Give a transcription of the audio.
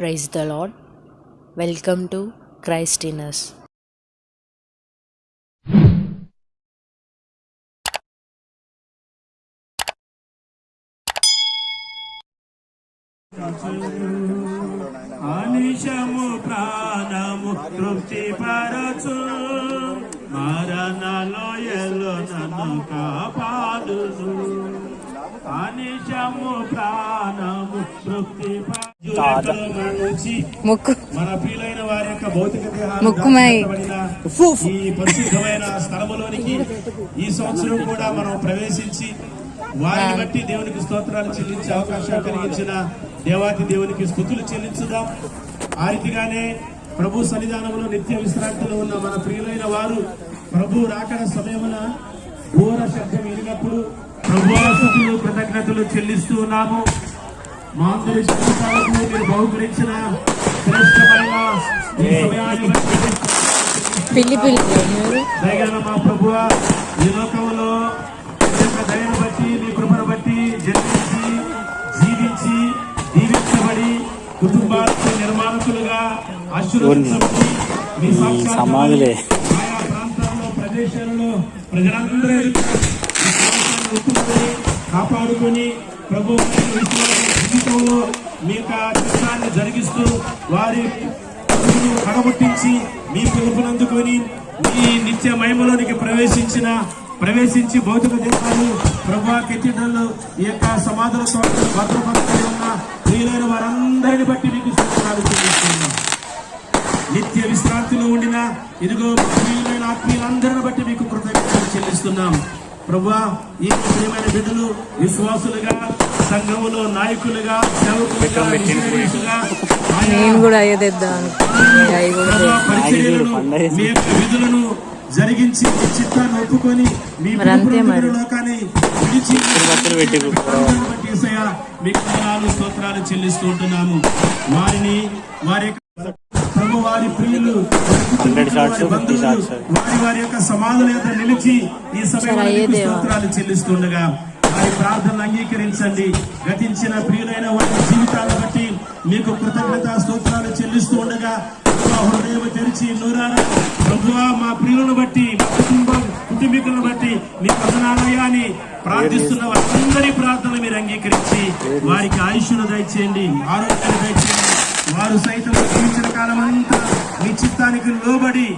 Praise the lord welcome to క్రైస్టినస్ అనిశము ప్రాణము తృప్తి పరచు. మరణలో నన్ను కాపాడు అనిశము ప్రాణము తృప్తి నుంచి ముక్కు. మన ప్రియులైన వారి యొక్క భౌతిక ముక్కుమై. ఈ పరిశుద్ధమైన స్థలములోనికి ఈ సంవత్సరం కూడా మనం ప్రవేశించి వారిని బట్టి దేవునికి స్తోత్రాలు చెల్లించే అవకాశం కలిగించిన దేవాతి దేవునికి స్థుతులు చెల్లించుదాం. ఆ రీతిగానే ప్రభు సన్నిధానంలో నిత్య విశ్రాంతిలో ఉన్న మన ప్రియులైన వారు ప్రభు రాకడ సమయమున ఘోర శబ్దం వినినప్పుడు ప్రభు కృతజ్ఞతలు చెల్లిస్తూ ఉన్నాము. మా అందరి జీవితాలకు మీరు బహుకరించిన శ్రేష్టమైన ఈ సమయాన్ని బట్టి పిల్లి పిల్లి దయగల మా ప్రభువ ఈ లోకంలో మీ యొక్క దయను బట్టి మీ కృపను బట్టి జన్మించి జీవించి దీవించబడి కుటుంబాలకు నిర్మాణకులుగా ఆశీర్వదించబడి మీ సాక్షాత్కారాన్ని సమాధులే. ఆయా ప్రాంతాల్లో ప్రదేశాలలో ప్రజలందరూ కాపాడుకొని ప్రభు జీవితంలో మీ యొక్క చిత్రాన్ని జరిగిస్తూ వారి కడబుట్టించి మీ పిలుపునందుకొని మీ నిత్య మహిమలోనికి ప్రవేశించిన ప్రవేశించి భౌతిక దేశాలు ప్రభా కెత్తిడలు ఈ యొక్క సమాధులతో భద్రపరచబడి ఉన్న ప్రియులైన వారందరిని బట్టి మీకు సూచనలు చెల్లిస్తున్నాం. నిత్య విశ్రాంతిలో ఉండిన ఇదిగో ప్రియులైన ఆత్మీయులందరిని బట్టి మీకు కృతజ్ఞతలు చెల్లిస్తున్నాం. ప్రభా ఈ ప్రియమైన బిడ్డలు విశ్వాసులుగా సంఘములో నాయకులుగా సేవకులుగా నేను కూడా విధులను జరిగించి చిత్తాన్ని ఒప్పుకొని మీ. లోకాన్ని విడిచి మీకు స్తోత్రాలు చెల్లిస్తూ ఉంటున్నాము. వారిని వారి యొక్క ప్రభు వారి ప్రియులు 100 shots, వారి 50 బంధువులు, shots. వారి యొక్క సమాధుల యొక్క నిలిచి ఈ సమయంలో. స్తోత్రాలు చెల్లిస్తుండగా వారి ప్రార్థనలు అంగీకరించండి గతించిన ప్రియులైన వారి జీవితాలను బట్టి మీకు కృతజ్ఞత స్తోత్రాలు చెల్లిస్తూ ఉండగా హృదయం తెరిచి నూరారా ప్రభువా మా ప్రియులను బట్టి మా కుటుంబం కుటుంబీకులను బట్టి మీ ప్రధానాలయాన్ని ప్రార్థిస్తున్న వారందరి ప్రార్థనలు మీరు అంగీకరించి వారికి ఆయుష్ను దయచేయండి ఆరోగ్యాన్ని దయచేయండి వారు సైతం జీవించిన కాలం అంతా మీ చిత్తానికి లోబడి